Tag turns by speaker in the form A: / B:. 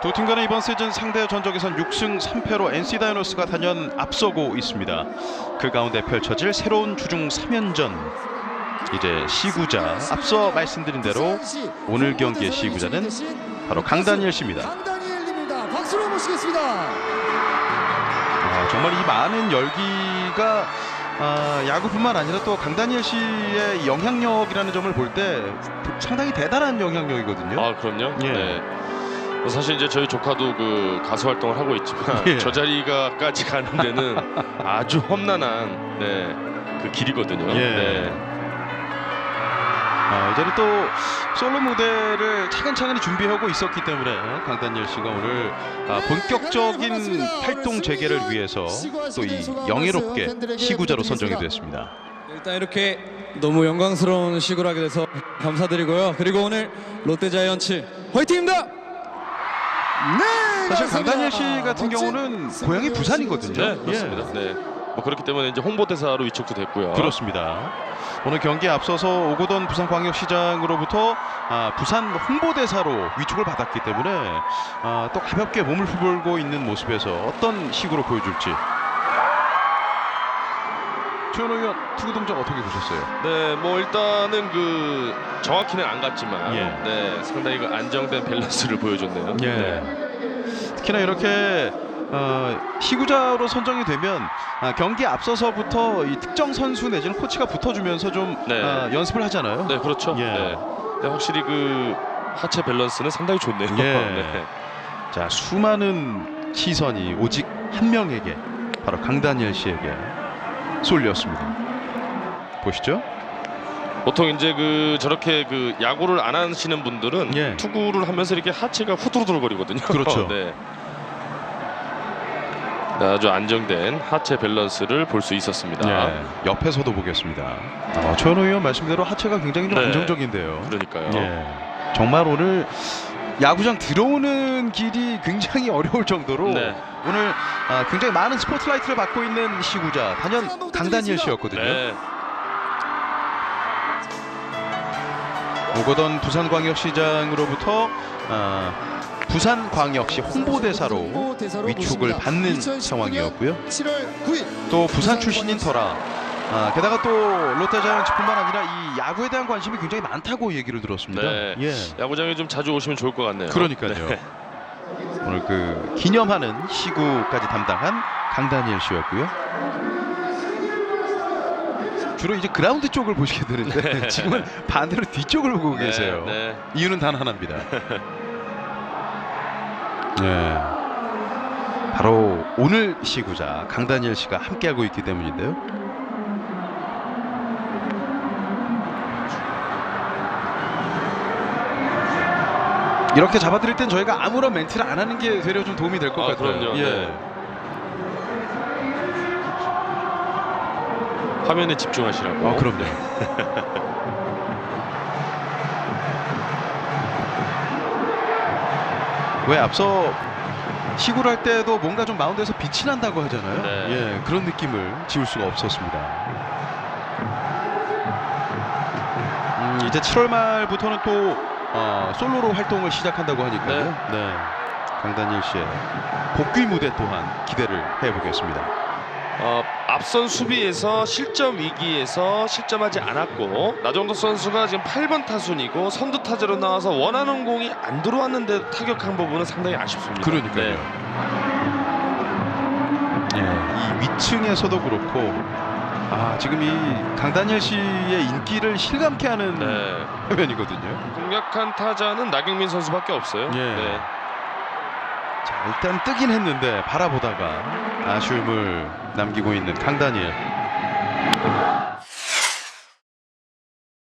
A: 두 팀 간의 이번 시즌 상대 전적에선 6승 3패로 NC 다이노스가 단연 앞서고 있습니다. 그 가운데 펼쳐질 새로운 주중 3연전. 이제 시구자 앞서 말씀드린 대로 오늘 경기의 시구자는 바로 강다니엘 씨입니다.
B: 강다니엘입니다. 박수로 모시겠습니다.
A: 아, 정말 이 많은 열기가 아, 야구뿐만 아니라 또 강다니엘 씨의 영향력이라는 점을 볼 때 상당히 대단한 영향력이거든요.
C: 아 그럼요.
A: 예.
C: 네. 뭐 사실 이제 저희 조카도 그 가수 활동을 하고 있지만
A: 예.
C: 저 자리가까지 가는 데는 아주 험난한 네, 그 길이거든요.
A: 예.
C: 네.
A: 아, 이제는 또 솔로 무대를 차근차근히 준비하고 있었기 때문에 강다니엘 씨가 오늘 아, 본격적인 활동 재개를 위해서 또 이 영예롭게 시구자로 선정이 되었습니다.
D: 일단 이렇게 너무 영광스러운 시구를 하게 돼서 감사드리고요. 그리고 오늘 롯데자이언츠 화이팅입니다.
B: 네,
A: 사실. 강다니엘 씨 같은 경우는 고향이 부산이거든요.
C: 네, 그렇습니다. 네. 뭐 그렇기 때문에 이제 홍보대사로 위촉도 됐고요.
A: 그렇습니다. 오늘 경기에 앞서서 오고던 부산광역시장으로부터 아, 부산 홍보대사로 위촉을 받았기 때문에 아, 또 가볍게 몸을 풀고 있는 모습에서 어떤 식으로 보여줄지 최현호 의원 투구 동작 어떻게 보셨어요?
C: 네, 뭐 일단은 그 정확히는 안 갔지만
A: 예.
C: 네, 상당히 그 안정된 밸런스를 보여줬네요. 네.
A: 특히나 이렇게 어, 시구자로 선정이 되면 아, 경기 앞서서부터 이 특정 선수 내지는 코치가 붙어주면서 좀
C: 네.
A: 아, 연습을 하잖아요.
C: 네, 그렇죠.
A: 예.
C: 네. 네, 확실히 그 하체 밸런스는 상당히 좋네요.
A: 예.
C: 네.
A: 자 수많은 시선이 오직 한 명에게 바로 강다니엘 씨에게 쏠렸습니다. 보시죠.
C: 보통 이제 그 저렇게 그 야구를 안 하시는 분들은
A: 예.
C: 투구를 하면서 이렇게 하체가 후두루거리거든요.
A: 그렇죠.
C: 네. 네, 아주 안정된 하체 밸런스를 볼 수 있었습니다.
A: 예. 옆에서도 보겠습니다. 어, 최현호 의원 말씀대로 하체가 굉장히 좀
C: 네.
A: 안정적인데요.
C: 그러니까요.
A: 예. 정말 오늘 야구장 들어오는 길이 굉장히 어려울 정도로
C: 네.
A: 오늘 아, 굉장히 많은 스포트라이트를 받고 있는 시구자 단연 강다니엘 씨였거든요.
C: 네.
A: 오거던 부산광역시장으로부터 아, 부산광역시 홍보대사로 위촉을. 받는
B: 2019년
A: 상황이었고요.
B: 7월 9일
A: 또 부산 출신인 터라 아, 게다가 또 롯데자이언츠뿐만 아니라 이 야구에 대한 관심이 굉장히 많다고 얘기를 들었습니다.
C: 네.
A: 예.
C: 야구장에 좀 자주 오시면 좋을 것 같네요.
A: 그러니까요.
C: 네.
A: 오늘 그 기념하는 시구까지 담당한 강다니엘 씨였고요. 주로 이제 그라운드 쪽을 보시게 되는데
C: 네.
A: 지금은 반대로 뒤쪽을 보고
C: 네,
A: 계세요.
C: 네.
A: 이유는 단 하나입니다. 네. 바로 오늘 시구자 강다니엘 씨가 함께하고 있기 때문인데요. 이렇게 잡아드릴 땐 저희가 아무런 멘트를 안 하는 게 되려 좀 도움이 될 것
C: 아,
A: 같아요.
C: 그럼요.
A: 예.
C: 네. 화면에 집중하시라고.
A: 아, 그럼요. 왜 앞서 시구를 할 때도 뭔가 좀 마운드에서 빛이 난다고 하잖아요.
C: 네.
A: 예, 그런 느낌을 지울 수가 없었습니다. 음, 이제 7월 말부터는 또 어, 솔로로 활동을 시작한다고 하니까요.
C: 네.
A: 네. 강다니엘 씨의 복귀 무대 또한 기대를 해보겠습니다.
C: 어, 앞선 수비에서 실점 위기에서 실점하지 않았고 나정도 선수가 지금 8번 타순이고 선두 타자로 나와서 원하는 공이 안 들어왔는데 타격한 부분은 상당히 아쉽습니다.
A: 그러니까요.
C: 네.
A: 예, 이 위층에서도 그렇고 아 지금 이 강다니엘 씨의 인기를 실감케 하는
C: 네.
A: 화면이거든요.
C: 공략한 타자는 나경민 선수밖에 없어요.
A: 예.
C: 네.
A: 자 일단 뜨긴 했는데 바라보다가 아쉬움을 남기고 있는 강다니엘.